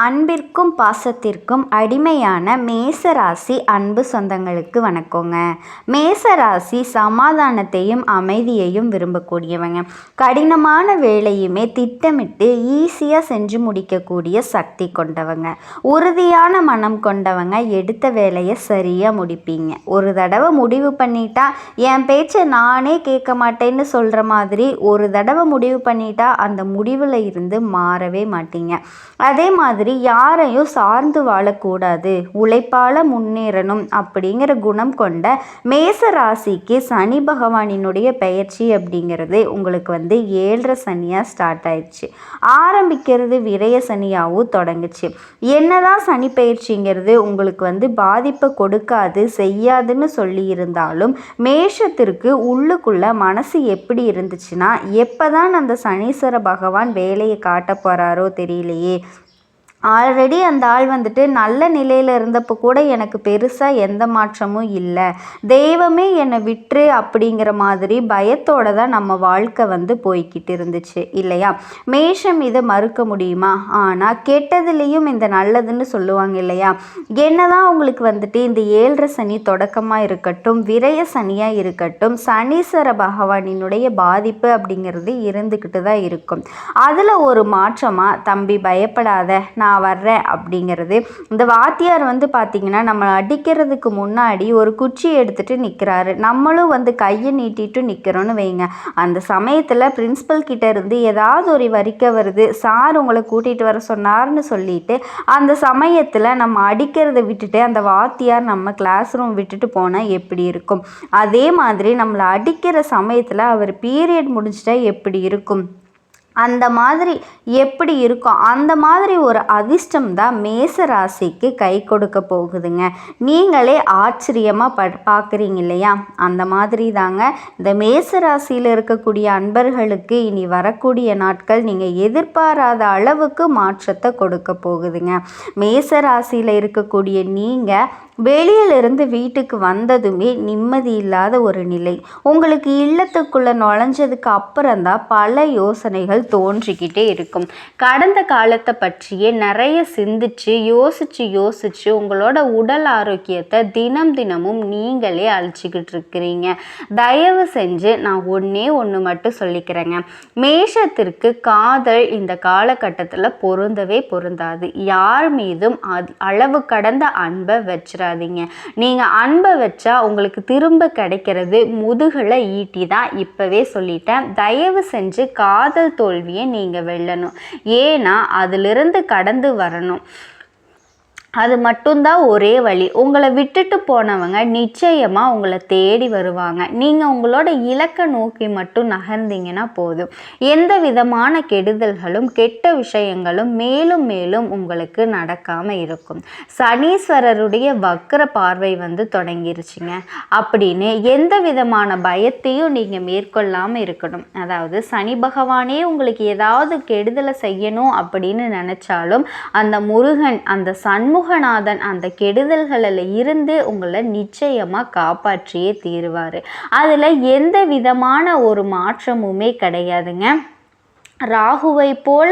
அன்பிற்கும் பாசத்திற்கும் அடிமையான மேசராசி அன்பு சொந்தங்களுக்கு வணக்கங்க. மேசராசி சமாதானத்தையும் அமைதியையும் விரும்பக்கூடியவங்க. கடினமான வேலையுமே திட்டமிட்டு ஈஸியாக செஞ்சு முடிக்கக்கூடிய சக்தி கொண்டவங்க. உறுதியான மனம் கொண்டவங்க. எடுத்த வேலையை சரியாக முடிப்பீங்க. ஒரு தடவை முடிவு பண்ணிட்டா என் பேச்சை நானே கேட்க மாட்டேன்னு சொல்கிற மாதிரி ஒரு தடவை முடிவு பண்ணிட்டா அந்த முடிவில் இருந்து மாறவே மாட்டீங்க. அதே மாதிரி யாரையும் சார்ந்து வாழக்கூடாது. உழைப்பால் முன்னேறணும் அப்படிங்கிற குணம் கொண்ட மேச ராசிக்கு சனி பகவானினுடைய பயிற்சி அப்படிங்கிறது உங்களுக்கு வந்து ஏழரை சனியாக ஸ்டார்ட் ஆயிடுச்சு. ஆரம்பிக்கிறது விரய சனியாகவும் தொடங்குச்சு. என்னதான் சனி பயிற்சிங்கிறது உங்களுக்கு வந்து பாதிப்பை கொடுக்காது செய்யாதுன்னு சொல்லி இருந்தாலும் மேஷத்திற்கு உள்ளுக்குள்ள மனசு எப்படி இருந்துச்சுன்னா எப்பதான் அந்த சனீஸ்வர பகவான் வேலையை காட்ட போகிறாரோ தெரியலையே. ஆல்ரெடி அந்த ஆள் வந்துட்டு நல்ல நிலையில் இருந்தப்போ கூட எனக்கு பெருசாக எந்த மாற்றமும் இல்லை. தெய்வமே என்னை விட்டுரு அப்படிங்கிற மாதிரி பயத்தோட தான் நம்ம வாழ்க்கை வந்து போய்கிட்டு இருந்துச்சு இல்லையா? மேஷம் இதை மறுக்க முடியுமா? ஆனால் கெட்டதுலேயும் இந்த நல்லதுன்னு சொல்லுவாங்க இல்லையா? என்னதான் உங்களுக்கு வந்துட்டு இந்த ஏழரை சனி தொடக்கமாக இருக்கட்டும் விரய சனியாக இருக்கட்டும் சனீஸ்வர பகவானினுடைய பாதிப்பு அப்படிங்கிறது இருந்துக்கிட்டு தான் இருக்கும். அதில் ஒரு மாற்றமாக தம்பி பயப்படாத. நான் நான் வர்றேன் அப்படிங்கிறது. இந்த வாத்தியார் வந்து பார்த்திங்கன்னா நம்ம அடிக்கிறதுக்கு முன்னாடி ஒரு குச்சி எடுத்துகிட்டு நிற்கிறாரு நம்மளும் வந்து கையை நீட்டிட்டு நிற்கிறோன்னு வைங்க. அந்த சமயத்தில் பிரின்ஸிபல் கிட்ட இருந்து ஏதாவது ஒரு வரிக்க வருது. சார் உங்களை கூட்டிகிட்டு வர சொன்னார்னு சொல்லிட்டு அந்த சமயத்தில் நம்ம அடிக்கிறத விட்டுட்டு அந்த வாத்தியார் நம்ம கிளாஸ் ரூம் விட்டுட்டு போனால் எப்படி இருக்கும்? அதே மாதிரி நம்மளை அடிக்கிற சமயத்தில் அவர் பீரியட் முடிஞ்சிட்டா எப்படி இருக்கும்? அந்த மாதிரி எப்படி இருக்கும்? அந்த மாதிரி ஒரு அதிர்ஷ்டம் தான் மேச ராசிக்கு கை கொடுக்க போகுதுங்க. நீங்களே ஆச்சரியமாக ப பார்க்குறீங்க இல்லையா? அந்த மாதிரி தாங்க. இந்த மேச ராசியில் இருக்கக்கூடிய அன்பர்களுக்கு இனி வரக்கூடிய நாட்கள் நீங்கள் எதிர்பாராத அளவுக்கு மாற்றத்தை கொடுக்க போகுதுங்க. மேச ராசியில் இருக்கக்கூடிய நீங்கள் வெளியிலிருந்து வீட்டுக்கு வந்ததுமே நிம்மதி இல்லாத ஒரு நிலை. உங்களுக்கு இல்லத்துக்குள்ளே நுழைஞ்சதுக்கு அப்புறம்தான் பல யோசனைகள் தோன்றிக்கிட்டே இருக்கும். கடந்த காலத்தை பற்றியே நிறைய சிந்திச்சு யோசிச்சு யோசிச்சு உங்களோட உடல் ஆரோக்கியத்தை தினம் தினமும் நீங்களே அழிச்சிக்கிட்டு இருக்கிறீங்க. தயவு செஞ்சு நான் ஒன்றே ஒன்று மட்டும் சொல்லிக்கிறேங்க. மேஷத்திற்கு காதல் இந்த காலகட்டத்தில் பொருந்தவே பொருந்தாது. யார் மீதும் அது அளவு கடந்த அன்பை வச்சிடாதீங்க நீங்கள் அன்பை வச்சா உங்களுக்கு திரும்ப கிடைக்கிறது முதுகலை ஈட்டி தான் இப்போவே சொல்லிட்டேன். தயவு செஞ்சு காதல் தோல்வியை நீங்கள் வெல்லணும். ஏன்னா அதிலிருந்து கடந்து வரணும். அது மட்டும்தான் ஒரே வழி. உங்களை விட்டுட்டு போனவங்க நிச்சயமாக உங்களை தேடி வருவாங்க. நீங்கள் உங்களோட இலக்கை நோக்கி மட்டும் நகர்ந்தீங்கன்னா போதும். எந்த விதமான கெடுதல்களும் கெட்ட விஷயங்களும் மேலும் மேலும் உங்களுக்கு நடக்காமல் இருக்கும். சனீஸ்வரருடைய வக்கர பார்வை வந்து தொடங்கிருச்சுங்க. அப்படின்னு எந்த விதமான பயத்தையும் நீங்கள் மேற்கொள்ளாமல் இருக்கணும். அதாவது சனி பகவானே உங்களுக்கு ஏதாவது கெடுதலை செய்யணும் அப்படின்னு நினச்சாலும் அந்த முருகன் அந்த சண்முக சண்முகநாதன் அந்த கெடுதல்களில் இருந்து உங்களை நிச்சயமாக காப்பாற்றியே தீருவார். அதில் எந்த விதமான ஒரு மாற்றமுமே கிடையாதுங்க. ராகுவை போல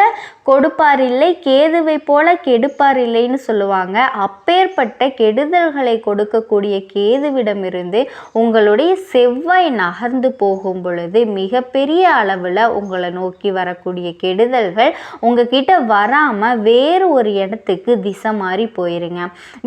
கொடுப்பார் இல்லை கேதுவை போல கெடுப்பார் இல்லைன்னு சொல்லுவாங்க. அப்பேற்பட்ட கெடுதல்களை கொடுக்கக்கூடிய கேதுவிடமிருந்து உங்களுடைய செவ்வாய் நகர்ந்து போகும் பொழுது மிகப்பெரிய அளவில் உங்களை நோக்கி வரக்கூடிய கெடுதல்கள் உங்ககிட்ட வராமல் வேறு ஒரு இடத்துக்கு திசை மாறி போயிருங்க.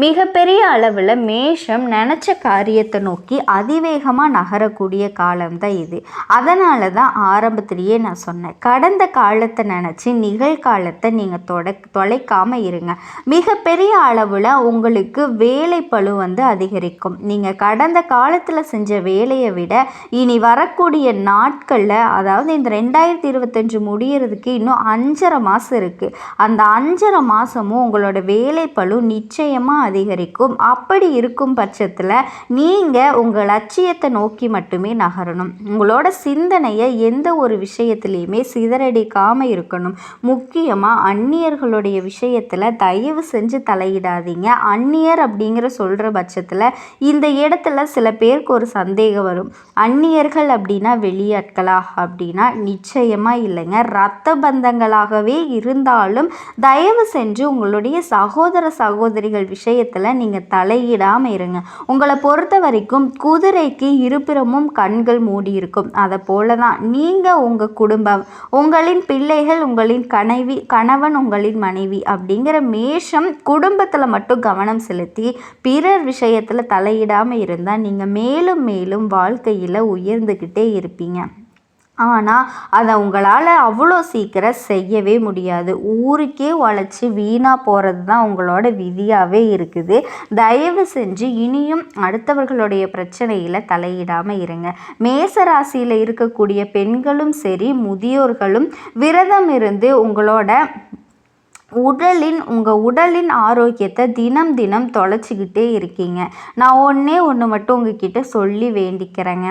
மிகப்பெரிய அளவில் மேஷம் நினச்ச காரியத்தை நோக்கி அதிவேகமாக நகரக்கூடிய காலம்தான் இது. அதனால தான் ஆரம்பத்திலேயே நான் சொன்னேன். கடந்த காலத்தை நினச்சி நிகழ்காலத்தை நீங்கள் தொட தொலைக்காமல் இருங்க. மிகப்பெரிய அளவில் உங்களுக்கு வேலை பழு வந்து அதிகரிக்கும். நீங்கள் கடந்த காலத்தில் செஞ்ச வேலையை விட இனி வரக்கூடிய நாட்களில் அதாவது இந்த ரெண்டாயிரத்தி இருபத்தஞ்சு முடியறதுக்கு இன்னும் அஞ்சரை மாதம் இருக்குது அந்த அஞ்சரை மாதமும் உங்களோட வேலை பழு நிச்சயமாக அதிகரிக்கும். அப்படி இருக்கும் பட்சத்தில் நீங்கள் உங்கள் லட்சியத்தை நோக்கி மட்டுமே நகரணும். உங்களோட சிந்தனையை எந்த ஒரு விஷயத்துலையுமே சிதறடி தலைவைக்காமல் இருக்கணும். முக்கியமாக அந்நியர்களுடைய விஷயத்தில் தயவு செஞ்சு தலையிடாதீங்க. அந்நியர் அப்படிங்கிற சொல்கிற பட்சத்தில் இந்த இடத்துல சில பேருக்கு ஒரு சந்தேகம் வரும். அந்நியர்கள் அப்படின்னா வெளியாட்களா? அப்படின்னா நிச்சயமாக இல்லைங்க. ரத்த பந்தங்களாகவே இருந்தாலும் தயவு செஞ்சு உங்களுடைய சகோதர சகோதரிகள் விஷயத்தில் நீங்கள் தலையிடாமல் இருங்க. உங்களை பொறுத்த வரைக்கும் குதிரைக்கு இருபிறமும் கண்கள் மூடி இருக்கும் அதை போல தான் நீங்கள் உங்கள் குடும்பம் உங்களை உங்களின் பிள்ளைகள் உங்களின் கனைவி கணவன் உங்களின் மனைவி அப்படிங்கிற மேஷம் குடும்பத்தில் மட்டும் கவனம் செலுத்தி பிறர் விஷயத்தில் தலையிடாமல் இருந்தால் நீங்கள் மேலும் மேலும் வாழ்க்கையில் உயர்ந்துக்கிட்டே இருப்பீங்க. ஆனால் அதை உங்களால் அவ்வளோ சீக்கிரம் செய்யவே முடியாது. ஊருக்கே உழைச்சி வீணாக போகிறது தான் உங்களோட விதியாகவே இருக்குது. தயவு செஞ்சு இனியும் அடுத்தவர்களுடைய பிரச்சனையில் தலையிடாமல் இருங்க. மேச ராசியில் இருக்கக்கூடிய பெண்களும் சரி முதியோர்களும் விரதம் இருந்து உங்களோட உடலின் உங்கள் உடலின் ஆரோக்கியத்தை தினம் தினம் தொலைச்சிக்கிட்டே இருக்கீங்க. நான் ஒன்றே ஒன்று மட்டும் உங்ககிட்ட சொல்லி வேண்டிக்கிறேங்க.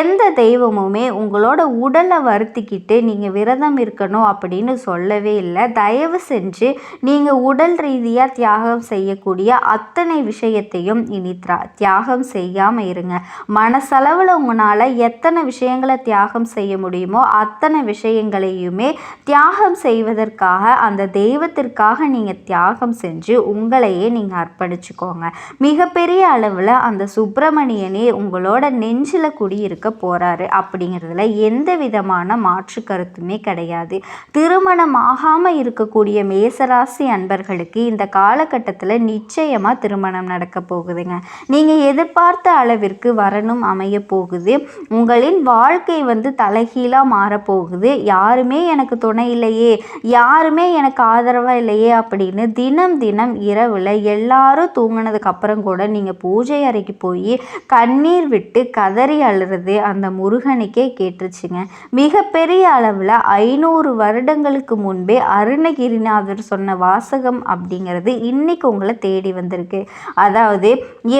எந்த தெய்வமுமே உங்களோட உடலை வருத்திக்கிட்டு நீங்கள் விரதம் இருக்கணும் அப்படின்னு சொல்லவே இல்லை. தயவு செஞ்சு நீங்கள் உடல் ரீதியாக தியாகம் செய்யக்கூடிய அத்தனை விஷயத்தையும் இனி தியாகம் செய்யாமல் இருங்க. மனசளவில் உங்களால் எத்தனை விஷயங்களை தியாகம் செய்ய முடியுமோ அத்தனை விஷயங்களையுமே தியாகம் செய்வதற்காக அந்த தெய்வத்தை குடும்பத்திற்காக நீங்கள் தியாகம் செஞ்சு உங்களையே நீங்கள் அர்ப்பணிச்சுக்கோங்க. மிகப்பெரிய அளவில் அந்த சுப்பிரமணியனே உங்களோட நெஞ்சில் குடியிருக்க போகிறாரு அப்படிங்கிறதுல எந்த விதமான மாற்று கருத்துமே கிடையாது. திருமணம் ஆகாமல் இருக்கக்கூடிய மேசராசி அன்பர்களுக்கு இந்த காலகட்டத்தில் நிச்சயமாக திருமணம் நடக்க போகுதுங்க. நீங்கள் எதிர்பார்த்த அளவிற்கு வரணும் அமைய போகுது. உங்களின் வாழ்க்கை வந்து தலைகீழாக மாறப்போகுது. யாருமே எனக்கு துணை இல்லையே. யாருமே எனக்கு ஆதரவாக இல்லையே அப்படின்னு தினம் தினம் இரவில் எல்லாரும் தூங்கினதுக்கு அப்புறம் கூட நீங்கள் பூஜை அறைக்கு போய் கண்ணீர் விட்டு கதறி அழுறது அந்த முருகனுக்கே கேட்டுருச்சுங்க. மிகப்பெரிய அளவில் ஐநூறு வருடங்களுக்கு முன்பே அருணகிரிநாதர் சொன்ன வாசகம் அப்படிங்கிறது இன்னைக்கு உங்களை தேடி வந்திருக்கு. அதாவது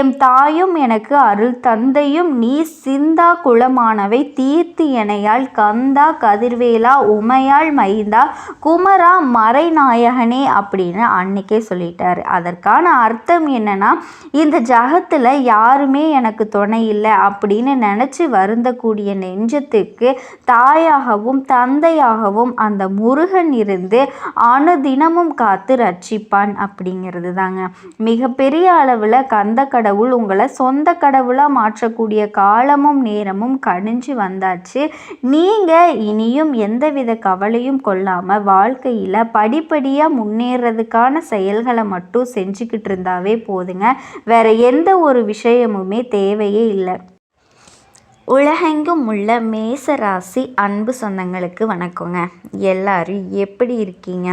என் தாயும் எனக்கு அருள் தந்தையும் நீ சிந்தா குளமானவை தீர்த்து எனையால் கந்தா கதிர்வேலா உமையாள் மைந்தா குமரா மறைநாயக மகனே அப்படின்னு அன்னைக்கே சொல்லிட்டார். அதற்கான அர்த்தம் என்னன்னா இந்த ஜகத்தில் யாருமே எனக்கு துணை இல்லை அப்படின்னு நினச்சி வருந்தக்கூடிய நெஞ்சத்துக்கு தாயாகவும் தந்தையாகவும் அந்த முருகன் இருந்து அணுதினமும் காத்து ரட்சிப்பான் அப்படிங்கிறது தாங்க மிகப்பெரிய அளவில் கந்த கடவுள் உங்களை சொந்த கடவுளாக மாற்றக்கூடிய காலமும் நேரமும் கணிஞ்சு வந்தாச்சு. நீங்கள் இனியும் எந்தவித கவலையும் கொள்ளாமல் வாழ்க்கையில் படிப்படியாக முன்னேறதுக்கான செயல்களை மட்டும் செஞ்சுக்கிட்டு இருந்தாவே போதுங்க. வேறு எந்த ஒரு விஷயமுமே தேவையே இல்லை. உலகெங்கும் உள்ள மேச ராசி அன்பு சொந்தங்களுக்கு வணக்கங்க. எல்லாரும் எப்படி இருக்கீங்க?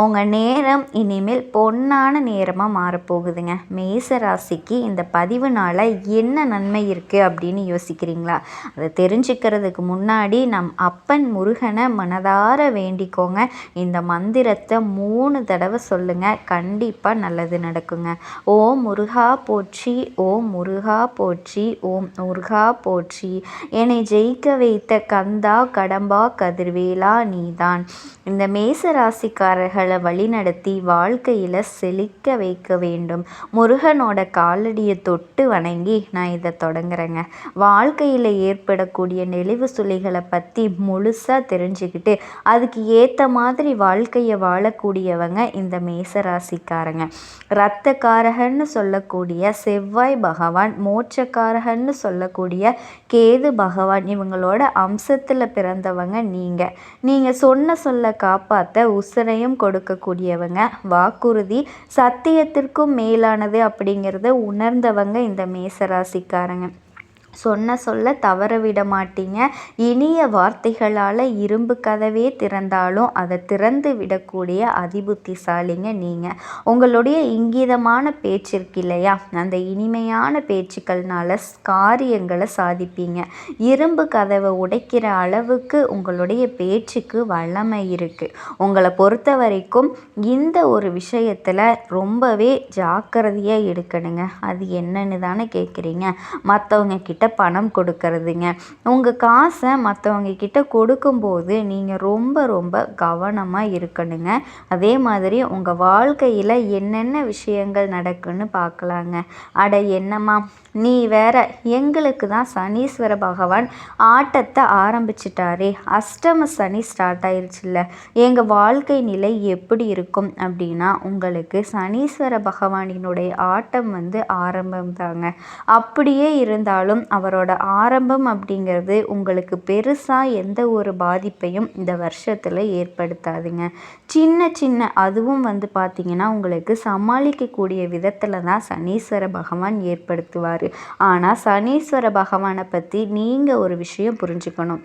உங்கள் நேரம் இனிமேல் பொன்னான நேரமாக மாறப்போகுதுங்க. மேச ராசிக்கு இந்த பதிவுனால் என்ன நன்மை இருக்குது அப்படின்னு யோசிக்கிறீங்களா? அதை தெரிஞ்சுக்கிறதுக்கு முன்னாடி நம் அப்பன் முருகனை மனதார வேண்டிக்கோங்க. இந்த மந்திரத்தை மூணு தடவை சொல்லுங்கள் கண்டிப்பாக நல்லது நடக்குங்க. ஓம் முருகா போற்றி ஓம் முருகா போற்றி ஓம் முருகா போற்றி என்னை ஜெயிக்க வைத்த கந்தா கடம்பா கதிர்வேலா நீதான். இந்த மேச ராசிக்காரர்களை வழிநடத்தி வாழ்க்கையில் செழிக்க வைக்க வேண்டும். முருகனோட காலடியை தொட்டு வணங்கி நான் இதை தொடங்குறேங்க. வாழ்க்கையில் ஏற்படக்கூடிய நெளிவு சுழிகளை பற்றி முழுசாக தெரிஞ்சுக்கிட்டு அதுக்கு ஏற்ற மாதிரி வாழ்க்கையை வாழக்கூடியவங்க இந்த மேச ராசிக்காரங்க ரத்தக்காரகன்னு சொல்லக்கூடிய செவ்வாய் பகவான் மோட்சக்காரகன்னு சொல்லக்கூடிய கே கேது பகவான் இவங்களோட அம்சத்தில் பிறந்தவங்க நீங்கள் நீங்கள் சொன்ன சொல்ல காப்பாற்ற உசுரையும் கொடுக்கக்கூடியவங்க. வாக்குறுதி சத்தியத்திற்கும் மேலானது அப்படிங்கிறத உணர்ந்தவங்க இந்த மேசராசிக்காரங்க. சொன்ன சொல்ல தவற விட மாட்டீங்க. இனிய வார்த்தைகளால் இரும்பு கதவே திறந்தாலும் அதை திறந்து விடக்கூடிய அதிபுத்திசாலிங்க நீங்கள் உங்களுடைய இங்கிதமான பேச்சு இருக்கு இல்லையா? அந்த இனிமையான பேச்சுக்கள்னால காரியங்களை சாதிப்பீங்க. இரும்பு கதவை உடைக்கிற அளவுக்கு உங்களுடைய பேச்சுக்கு வல்லமை இருக்குது உங்களை பொறுத்த வரைக்கும் இந்த ஒரு விஷயத்தில் ரொம்பவே ஜாக்கிரதையாக எடுக்கணுங்க அது என்னன்னு தானே கேட்குறீங்க மற்றவங்க கிட்ட கிட்ட பணம் கொடுக்கறதுங்க. உங்கள் காசை மற்றவங்க கிட்ட கொடுக்கும்போது நீங்கள் ரொம்ப ரொம்ப கவனமாக இருக்கணுங்க. அதே மாதிரி உங்கள் வாழ்க்கையில் என்னென்ன விஷயங்கள் நடக்குன்னு பார்க்கலாங்க அட என்னம்மா நீ வேற எங்களுக்கு தான் சனீஸ்வர பகவான் ஆட்டத்தை ஆரம்பிச்சிட்டாரே. அஷ்டம சனி ஸ்டார்ட் ஆயிடுச்சுல்ல எங்கள் வாழ்க்கை நிலை எப்படி இருக்கும் அப்படின்னா உங்களுக்கு சனீஸ்வர பகவானினுடைய ஆட்டம் வந்து ஆரம்பம் தாங்க அப்படியே இருந்தாலும் அவரோட ஆரம்பம் அப்படிங்கிறது உங்களுக்கு பெருசாக எந்த ஒரு பாதிப்பையும் இந்த வருஷத்தில் ஏற்படுத்தாதுங்க. சின்ன சின்ன அதுவும் வந்து பார்த்திங்கன்னா உங்களுக்கு சமாளிக்கக்கூடிய விதத்தில் தான் சனீஸ்வர பகவான் ஏற்படுத்துவார். ஆனால் சனீஸ்வர பகவானை பற்றி நீங்கள் ஒரு விஷயம் புரிஞ்சுக்கணும்.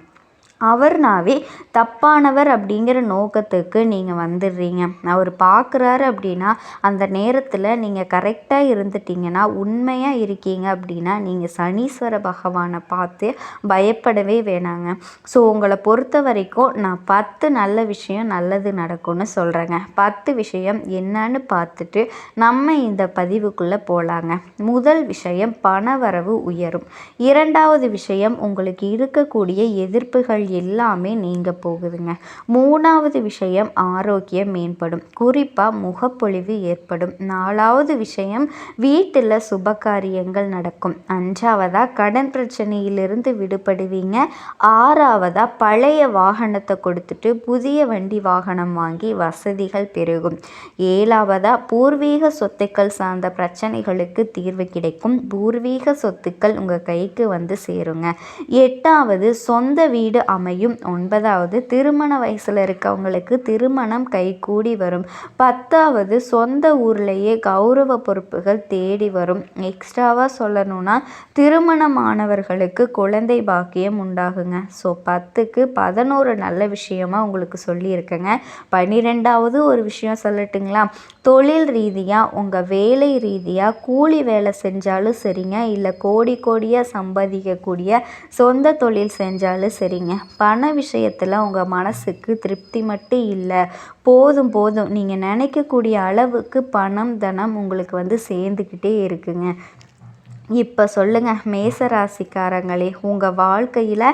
அவர்னாவே தப்பானவர் அப்படிங்கிற நோக்கத்துக்கு நீங்கள் வந்துடுறீங்க. அவர் பார்க்குறாரு அப்படின்னா அந்த நேரத்தில் நீங்கள் கரெக்டாக இருந்துட்டீங்கன்னா உண்மையாக இருக்கீங்க அப்படின்னா நீங்கள் சனீஸ்வர பகவானை பார்த்து பயப்படவே வேணாங்க. ஸோ உங்களை பொறுத்த வரைக்கும் நான் பத்து நல்ல விஷயம் நல்லது நடக்கும்னு சொல்கிறேங்க பத்து விஷயம் என்னன்னு பார்த்துட்டு நம்ம இந்த பதிவுக்குள்ளே போகலாங்க முதல் விஷயம் பணவரவு உயரும். இரண்டாவது விஷயம் உங்களுக்கு இருக்கக்கூடிய எதிர்ப்புகள் எல்லாமே நீங்க போகுதுங்க. மூணாவது விஷயம் ஆரோக்கியம் மேம்படும். குறிப்பாக முகப்பொழிவு ஏற்படும். நாலாவது விஷயம் வீட்டில் சுப காரியங்கள் நடக்கும். அஞ்சாவதாக கடன் பிரச்சனையிலிருந்து விடுபடுவீங்க. ஆறாவதாக பழைய வாகனத்தை கொடுத்துட்டு புதிய வண்டி வாகனம் வாங்கி வசதிகள் பெருகும். ஏழாவதாக பூர்வீக சொத்துக்கள் சார்ந்த பிரச்சனைகளுக்கு தீர்வு கிடைக்கும். பூர்வீக சொத்துக்கள் உங்கள் கைக்கு வந்து சேருங்க. எட்டாவது சொந்த வீடு அமையும். ஒன்பதாவது திருமண வயசில் இருக்கவங்களுக்கு திருமணம் கைகூடி வரும். பத்தாவது சொந்த ஊர்லேயே கௌரவ பொறுப்புகள் தேடி வரும். எக்ஸ்ட்ராவாக சொல்லணும்னா திருமணமானவர்களுக்கு குழந்தை பாக்கியம் உண்டாகுங்க. ஸோ பத்துக்கு பதினோரு நல்ல விஷயமா உங்களுக்கு சொல்லியிருக்கேங்க. பன்னிரெண்டாவது ஒரு விஷயம் சொல்லட்டுங்களா? தொழில் ரீதியாக உங்கள் வேலை ரீதியாக கூலி வேலை செஞ்சாலும் சரிங்க. இல்லை கோடி கோடியாக சம்பாதிக்கக்கூடிய சொந்த தொழில் செஞ்சாலும் சரிங்க. பண விஷயத்தில் உங்கள் மனசுக்கு திருப்தி மட்டும் இல்லை. போதும் போதும். நீங்கள் நினைக்கக்கூடிய அளவுக்கு பணம் தனம் உங்களுக்கு வந்து சேர்ந்துக்கிட்டே இருக்குங்க. இப்போ சொல்லுங்கள் மேச ராசிக்காரங்களே உங்கள் வாழ்க்கையில்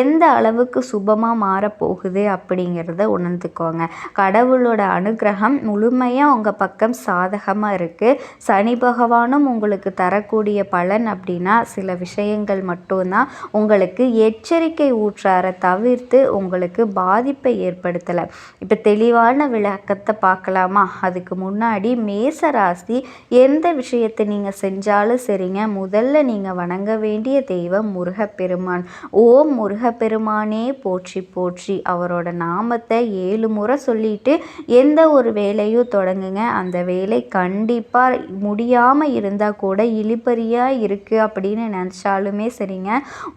எந்த அளவுக்கு சுபமாக மாறப்போகுது அப்படிங்கிறத உணர்ந்துக்கோங்க. கடவுளோட அனுகிரகம் முழுமையாக உங்கள் பக்கம் சாதகமாக இருக்குது சனி பகவானும் உங்களுக்கு தரக்கூடிய பலன் அப்படின்னா சில விஷயங்கள் மட்டும்தான். உங்களுக்கு எச்சரிக்கை ஊற்றார தவிர்த்து உங்களுக்கு பாதிப்பை ஏற்படுத்தலை. இப்போ தெளிவான விளக்கத்தை பார்க்கலாமா? அதுக்கு முன்னாடி மேச ராசி எந்த விஷயத்தை நீங்கள் செஞ்சாலும் சரிங்க முதல்ல நீங்கள் வணங்க வேண்டிய தெய்வம் முருகப்பெருமான். ஓம் முருகப்பெருமானே போற்றி போற்றி. அவரோட நாமத்தை ஏழு முறை சொல்லிட்டு எந்த ஒரு வேலையும் தொடங்குங்க. அந்த வேலை கண்டிப்பாக முடியாமல் இருந்தால் கூட இழிப்பறியாக இருக்குது அப்படின்னு நினச்சாலுமே சரிங்க.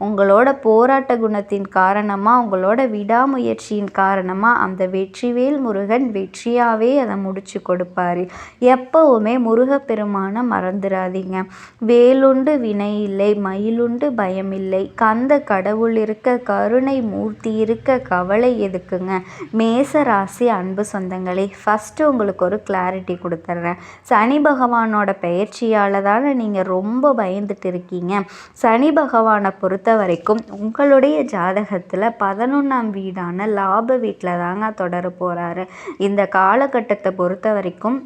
உங்களோட போராட்ட குணத்தின் காரணமாக உங்களோட விடாமுயற்சியின் காரணமாக அந்த வெற்றிவேல் முருகன் வெற்றியாகவே அதை முடிச்சு கொடுப்பாரு. எப்போவுமே முருகப்பெருமானை மறந்துடாதீங்க வேலு வேலுண்டு வினை இல்லை மயிலுண்டு பயமில்லை கந்த கடவுள் இருக்க கருணை மூர்த்தி இருக்க கவலை எதுக்குங்க? மேச ராசி அன்பு சொந்தங்களே ஃபஸ்ட்டு உங்களுக்கு ஒரு கிளாரிட்டி கொடுத்துட்றேன் சனி பகவானோட பயிற்சியால் தானே நீங்கள் ரொம்ப பயந்துட்டு இருக்கீங்க. சனி பகவானை பொறுத்த வரைக்கும் உங்களுடைய ஜாதகத்தில் பதினொன்றாம் வீடான லாப வீட்டில் தாங்க தொடர போகிறாரு இந்த காலகட்டத்தை பொறுத்த வரைக்கும்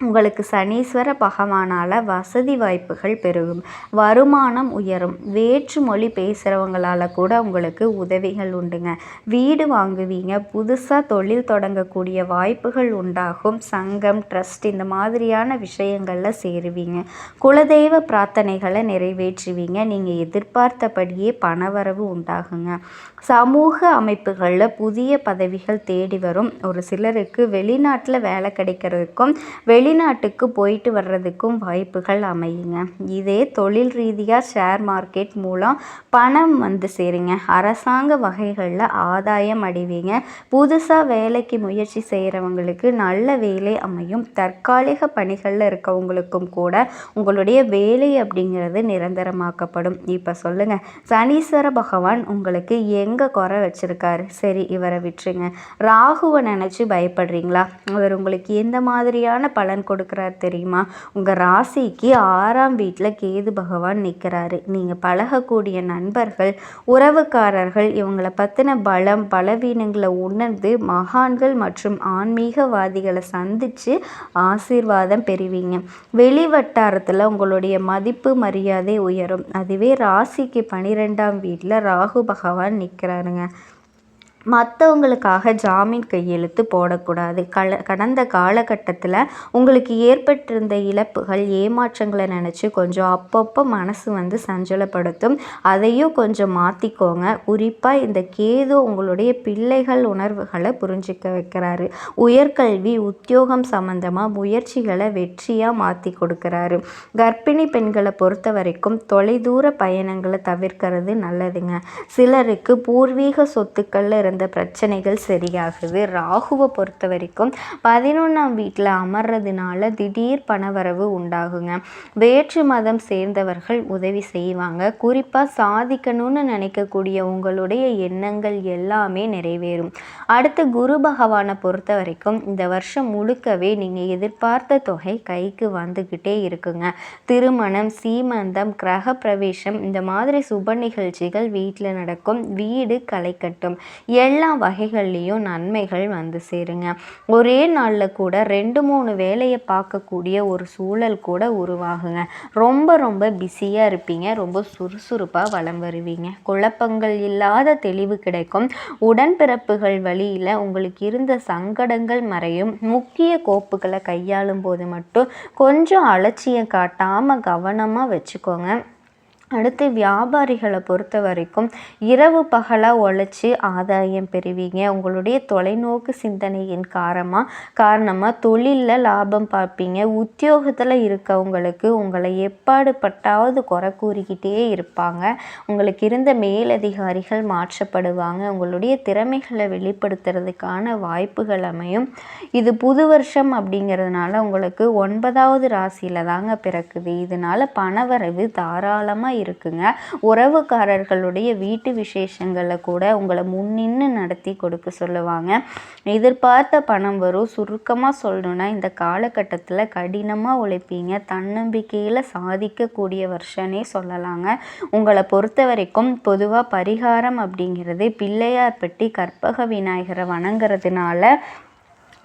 உங்களுக்கு சனீஸ்வர பகவானால் வசதி வாய்ப்புகள் பெருகும். வருமானம் உயரும். வேற்று மொழி பேசுகிறவங்களால் கூட உங்களுக்கு உதவிகள் உண்டுங்க. வீடு வாங்குவீங்க. புதுசாக தொழில் தொடங்கக்கூடிய வாய்ப்புகள் உண்டாகும். சங்கம் ட்ரஸ்ட் இந்த மாதிரியான விஷயங்களில் சேருவீங்க. குலதெய்வ பிரார்த்தனைகளை நிறைவேற்றுவீங்க. நீங்கள் எதிர்பார்த்தபடியே பணவரவு உண்டாகுங்க. சமூக அமைப்புகளில் புதிய பதவிகள் தேடி வரும். ஒரு சிலருக்கு வெளிநாட்டில் வேலை கிடைக்கிறதுக்கும் வெளி வெளிநாட்டுக்கு போயிட்டு வர்றதுக்கும் வாய்ப்புகள் அமையுங்க. இதே தொழில் ரீதியாக ஷேர் மார்க்கெட் மூலம் பணம் வந்து சேருங்க. அரசாங்க வகைகளில் ஆதாயம் அடைவீங்க. புதுசாக வேலைக்கு முயற்சி செய்கிறவங்களுக்கு நல்ல வேலை அமையும். தற்காலிக பணிகளில் இருக்கவங்களுக்கும் கூட உங்களுடைய வேலை அப்படிங்கிறது நிரந்தரமாக்கப்படும். இப்போ சொல்லுங்கள் சனீஸ்வர பகவான் உங்களுக்கு எங்கே குறை வச்சுருக்காரு? சரி இவரை விட்டுருங்க. ராகுவை நினச்சி பயப்படுறீங்களா? அவர் உங்களுக்கு எந்த மாதிரியான பலன் பலன் கொடுக்குறார் தெரியுமா? உங்கள் ராசிக்கு ஆறாம் வீட்டில் கேது பகவான் நிற்கிறாரு நீங்கள் பழகக்கூடிய நண்பர்கள் உறவுக்காரர்கள் இவங்களை பற்றின பலம் பலவீனங்களை உணர்ந்து மகான்கள் மற்றும் ஆன்மீகவாதிகளை சந்தித்து ஆசீர்வாதம் பெறுவீங்க. வெளி வட்டாரத்தில் உங்களுடைய மதிப்பு மரியாதை உயரும். அதுவே ராசிக்கு பனிரெண்டாம் வீட்டில் ராகு பகவான் நிற்கிறாருங்க மற்றவங்களுக்காக ஜாமீன் கையெழுத்து போடக்கூடாது. கல கடந்த காலகட்டத்தில் உங்களுக்கு ஏற்பட்டிருந்த இழப்புகள் ஏமாற்றங்களை நினச்சி கொஞ்சம் அப்பப்போ மனசு வந்து சஞ்சலப்படுத்தும். அதையும் கொஞ்சம் மாற்றிக்கோங்க குறிப்பாக இந்த கேது உங்களுடைய பிள்ளைகள் உணர்வுகளை புரிஞ்சிக்க வைக்கிறாரு. உயர்கல்வி உத்தியோகம் சம்மந்தமாக முயற்சிகளை வெற்றியாக மாற்றி கொடுக்குறாரு. கர்ப்பிணி பெண்களை பொறுத்த வரைக்கும் தொலைதூர பயணங்களை தவிர்க்கிறது நல்லதுங்க. சிலருக்கு பூர்வீக சொத்துக்களில் இருந்து வந்த பிரச்சனைகள் சரியாகுது ராகுவை பொறுத்த வரைக்கும் பதினொன்றாம் வீட்டில் அமர்றதுனால திடீர் பணவரவு உண்டாகுங்க. வேற்று மதம் சேர்ந்தவர்கள் உதவி செய்வாங்க. குறிப்பாக சாதிக்கணும்னு நினைக்கக்கூடிய உங்களுடைய எண்ணங்கள் எல்லாமே நிறைவேறும். அடுத்து குரு பகவானை பொறுத்த வரைக்கும் இந்த வருஷம் முழுக்கவே நீங்கள் எதிர்பார்த்த தொகை கைக்கு வந்துக்கிட்டே இருக்குங்க. திருமணம் சீமந்தம் கிரக பிரவேசம் இந்த மாதிரி சுப நிகழ்ச்சிகள் வீட்டில் நடக்கும். வீடு களை கட்டும். எல்லா வகைகள்லேயும் நன்மைகள் வந்து சேருங்க. ஒரே நாளில் கூட ரெண்டு மூணு வேலையை பார்க்கக்கூடிய ஒரு சூழல் கூட உருவாகுங்க. ரொம்ப ரொம்ப பிஸியாக இருப்பீங்க. ரொம்ப சுறுசுறுப்பாக வளம் வருவீங்க. குழப்பங்கள் இல்லாத தெளிவு கிடைக்கும். உடன்பிறப்புகள் வழியில் உங்களுக்கு இருந்த சங்கடங்கள் மறையும். முக்கிய கோப்புகளை கையாளும் போது மட்டும் கொஞ்சம் அலட்சியம் காட்டாமல் கவனமாக வச்சுக்கோங்க. அடுத்து வியாபாரிகளை பொறுத்த வரைக்கும் இரவு பகலாக உழைச்சி ஆதாயம் பெறுவீங்க. உங்களுடைய தொலைநோக்கு சிந்தனையின் காரணமாக காரணமாக தொழிலில் லாபம் பார்ப்பீங்க. உத்தியோகத்தில் இருக்கவங்களுக்கு உங்களை எப்பாடு பட்டாவது குறை கூறிக்கிட்டே இருப்பாங்க. உங்களுக்கு இருந்த மேலதிகாரிகள் மாற்றப்படுவாங்க. உங்களுடைய திறமைகளை வெளிப்படுத்துறதுக்கான வாய்ப்புகள் அமையும். இது புது வருஷம் அப்படிங்கிறதுனால உங்களுக்கு ஒன்பதாவது ராசியில் தாங்க பிறக்குது. இதனால் பணவரவு தாராளமாக இருக்குங்க. உறவுக்காரர்களுடைய வீட்டு விசேஷங்களை கூட உங்களை முன்னின்று நடத்தி கொடுக்க சொல்லுவாங்க. எதிர்பார்த்த பணம் வரும். சுருக்கமாக சொல்லணும்னா இந்த காலகட்டத்தில் கடினமாக உழைப்பீங்க. தன்னம்பிக்கையில் சாதிக்கக்கூடிய வருஷனே சொல்லலாங்க. உங்களை பொறுத்த வரைக்கும் பொதுவாக பரிகாரம் அப்படிங்கிறது பிள்ளையார்பட்டி கற்பக விநாயகரை வணங்குறதுனால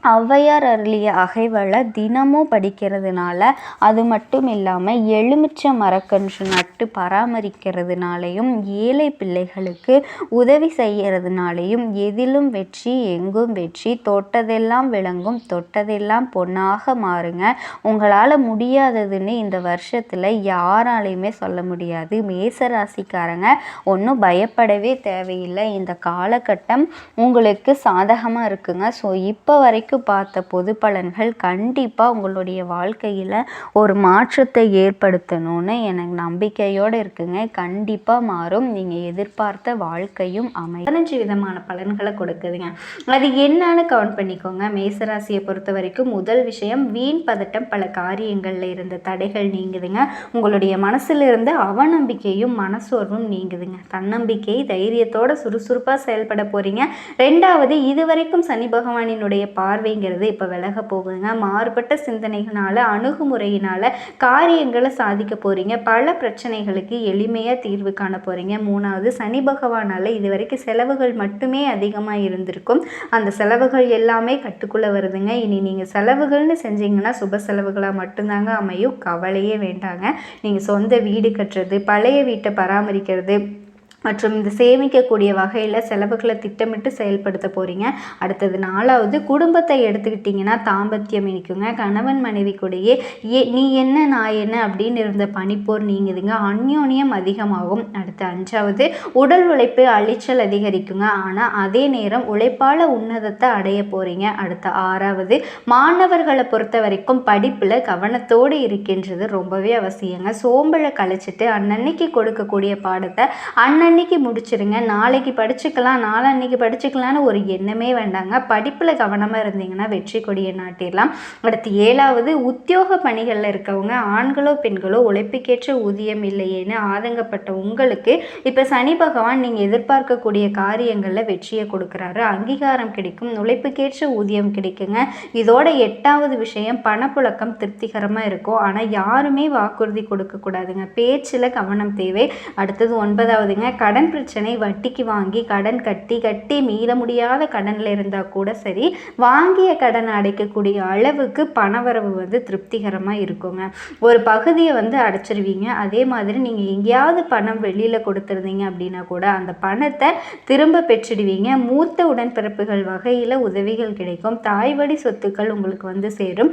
ஔவையார் அருளிய அகைவலை தினமும் படிக்கிறதுனால அது மட்டும் இல்லாமல் எலுமிச்சை மரக்கன்று நட்டு பராமரிக்கிறதுனாலையும் ஏழை பிள்ளைகளுக்கு உதவி செய்கிறதுனாலையும் எதிலும் வெற்றி எங்கும் வெற்றி தொட்டதெல்லாம் விளங்கும் தொட்டதெல்லாம் பொன்னாக மாறுங்க. உங்களால் முடியாததுன்னு இந்த வருஷத்தில் யாராலையுமே சொல்ல முடியாது. மேசராசிக்காரங்க ஒன்றும் பயப்படவே தேவையில்லை. இந்த காலகட்டம் உங்களுக்கு சாதகமாக இருக்குங்க. ஸோ இப்போ வரைக்கும் வரைக்கும் பார்த்த பொது பலன்கள் கண்டிப்பாக உங்களுடைய வாழ்க்கையில் ஒரு மாற்றத்தை ஏற்படுத்தணும்னு எனக்கு நம்பிக்கையோடு இருக்குங்க. கண்டிப்பாக மாறும். நீங்கள் எதிர்பார்த்த வாழ்க்கையும் அமை பதினஞ்சு விதமான பலன்களை கொடுக்குதுங்க. அது என்னன்னு கவுண்ட் பண்ணிக்கோங்க. மேசராசியை பொறுத்த வரைக்கும் முதல் விஷயம் வீண் பதட்டம் பல காரியங்களில் இருந்த தடைகள் நீங்குதுங்க. உங்களுடைய மனசில் இருந்த அவநம்பிக்கையும் மனசோர்வும் நீங்குதுங்க. தன்னம்பிக்கை தைரியத்தோட சுறுசுறுப்பாக செயல்பட போகிறீங்க ரெண்டாவது இதுவரைக்கும் சனி பகவானினுடைய பார் பார்வைங்கிறது இப்போ விலக போகுதுங்க. மாறுபட்ட சிந்தனைகளால் அணுகுமுறையினால் காரியங்களை சாதிக்க போகிறீங்க பல பிரச்சனைகளுக்கு எளிமையாக தீர்வு காண போகிறீங்க மூணாவது சனி பகவானால் இது வரைக்கும் செலவுகள் மட்டுமே அதிகமாக இருந்திருக்கும். அந்த செலவுகள் எல்லாமே கட்டுக்குள்ளே வருதுங்க. இனி நீங்கள் செலவுகள்னு செஞ்சீங்கன்னா சுப செலவுகளாக மட்டும்தாங்க அமையும். கவலையே வேண்டாங்க. நீங்கள் சொந்த வீடு கட்டுறது பழைய வீட்டை பராமரிக்கிறது மற்றும் இந்த சேமிக்கக்கூடிய வகையில் செலவுகளை திட்டமிட்டு செயல்படுத்த போகிறீங்க அடுத்தது நாலாவது குடும்பத்தை எடுத்துக்கிட்டிங்கன்னா தாம்பத்தியம் இனிக்குங்க. கணவன் மனைவி கூடயே ஏ நீ என்ன நான் என்ன அப்படின்னு இருந்த பனிப்போர் நீங்குதுங்க. அந்யோன்யம் அதிகமாகும். அடுத்து அஞ்சாவது உடல் உழைப்பு அழிச்சல் அதிகரிக்குங்க. ஆனால் அதே நேரம் உழைப்பால் உன்னதத்தை அடைய போகிறீங்க அடுத்த ஆறாவது மாணவர்களை பொறுத்த வரைக்கும் படிப்பில் கவனத்தோடு இருக்கின்றது ரொம்பவே அவசியங்க. சோம்பலை கழிச்சிட்டு அன்னன்னைக்கு கொடுக்கக்கூடிய பாடத்தை அண்ணன் நாளன்னைக்கு முடிச்சிருங்க. நாளைக்கு படிச்சுக்கலாம் நாளன்னைக்கு படிச்சுக்கலான்னு ஒரு எண்ணமே வேண்டாங்க. படிப்பில் கவனமாக இருந்தீங்கன்னா வெற்றி கொடியை நாட்டிடலாம். அடுத்து ஏழாவது உத்தியோக பணிகளில் இருக்கவங்க ஆண்களோ பெண்களோ உழைப்புக்கேற்ற ஊதியம் இல்லையேன்னு ஆதங்கப்பட்ட உங்களுக்கு இப்போ சனி பகவான் நீங்கள் எதிர்பார்க்கக்கூடிய காரியங்களில் வெற்றியை கொடுக்குறாரு. அங்கீகாரம் கிடைக்கும் உழைப்புக்கேற்ற ஊதியம் கிடைக்குங்க. இதோட எட்டாவது விஷயம் பணப்புழக்கம் திருப்திகரமாக இருக்கும். ஆனால் யாருமே வாக்குறுதி கொடுக்கக்கூடாதுங்க. பேச்சில் கவனம் தேவை. அடுத்தது ஒன்பதாவதுங்க கடன் பிரச்சனை வட்டிக்கு வாங்கி கடன் கட்டி கட்டி மீள முடியாத கடனில் இருந்தால் கூட சரி வாங்கிய கடன் அடைக்கக்கூடிய அளவுக்கு பணவரவு வந்து திருப்திகரமாக இருக்குங்க. ஒரு பகுதியை வந்து அடைச்சிருவீங்க. அதே மாதிரி நீங்கள் எங்கேயாவது பணம் வெளியில் கொடுத்துருந்தீங்க அப்படின்னா கூட அந்த பணத்தை திரும்ப பெற்றுடுவீங்க. மூத்த உடன்பிறப்புகள் வகையில் உதவிகள் கிடைக்கும். தாய்வழி சொத்துக்கள் உங்களுக்கு வந்து சேரும்.